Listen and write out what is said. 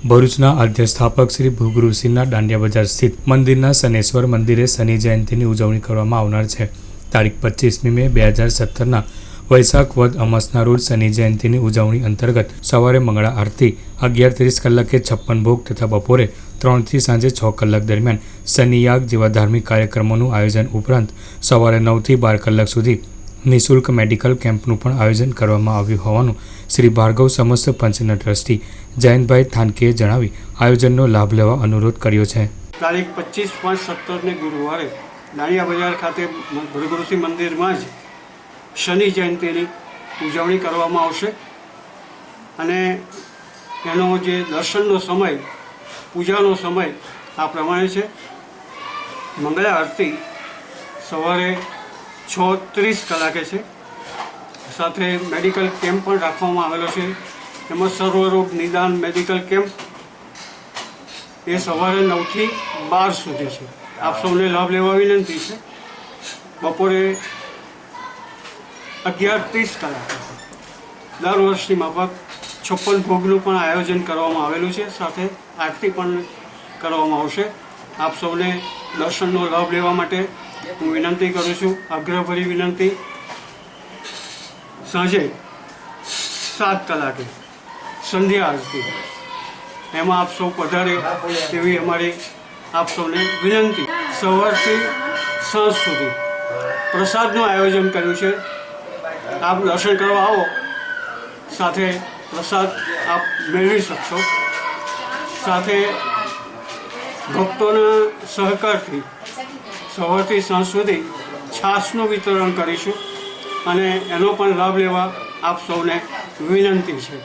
ભરૂચના આદ્ય સ્થાપક શ્રી ભૃગુઋષિના દાંડિયા બજાર સ્થિત મંદિરના શનેશ્વર મંદિરે શનિ જયંતિની ઉજવણી કરવામાં આવનાર છે. તારીખ પચીસમી મે બે હજાર સત્તરના વૈશાખ વદ અમાસના રોજ શનિ જયંતિની ઉજવણી અંતર્ગત સવારે મંગળા આરતી, અગિયાર ત્રીસ કલાકે છપ્પન ભોગ તથા બપોરે ત્રણથી સાંજે છ કલાક દરમિયાન શનિયાગ જેવા ધાર્મિક કાર્યક્રમોનું આયોજન ઉપરાંત સવારે નવથી બાર કલાક સુધી નિઃશુલ્ક મેડિકલ કેમ્પનું પણ આયોજન કરવામાં આવ્યું હોવાનું શ્રી ભાર્ગવ સમસ્ત પંચના ટ્રસ્ટી જયંતભાઈ થાનકેએ જણાવી આયોજનનો લાભ લેવા અનુરોધ કર્યો છે. તારીખ પચીસ પાંચ સત્તરને ગુરુવારે દાણિયા બજાર ખાતે ભૃગુઋષિ મંદિરમાં જ શનિ જયંતિની ઉજવણી કરવામાં આવશે અને એનો જે દર્શનનો સમય, પૂજાનો સમય આ પ્રમાણે છે. મંગળા આરતી સવારે છ ત્રીસ કલાકે છે. સાથે મેડિકલ કેમ્પ પણ રાખવામાં આવેલો છે. એમાં સર્વરોગ નિદાન મેડિકલ કેમ્પ એ સવારે નવથી બાર સુધી છે. આપ સૌને લાભ લેવા વિનંતી છે. બપોરે અગિયાર ત્રીસ કલાકે દર વર્ષની માફક છપ્પન ભોગનું પણ આયોજન કરવામાં આવેલું છે. સાથે આરતી પણ કરવામાં આવશે. આપ સૌને દર્શનનો લાભ લેવા માટે હું વિનંતી કરું છું આગ્રહભરી વિનંતી. સાંજે સાત કલાકે સંધ્યા આરતી. એમાં આપ સૌ પધારે એવી અમારી આપ સૌને વિનંતી. સવારથી સાંજ સુધી પ્રસાદનું આયોજન કર્યું છે. આપ દર્શન કરવા આવો. સાથે પ્રસાદ આપ મેળવી શકશો. સાથે ભક્તોના સહકારથી સવારથી સાંજ સુધી છાશનું વિતરણ કરીશું અને એનો પણ લાભ લેવા આપ સૌને વિનંતી છે.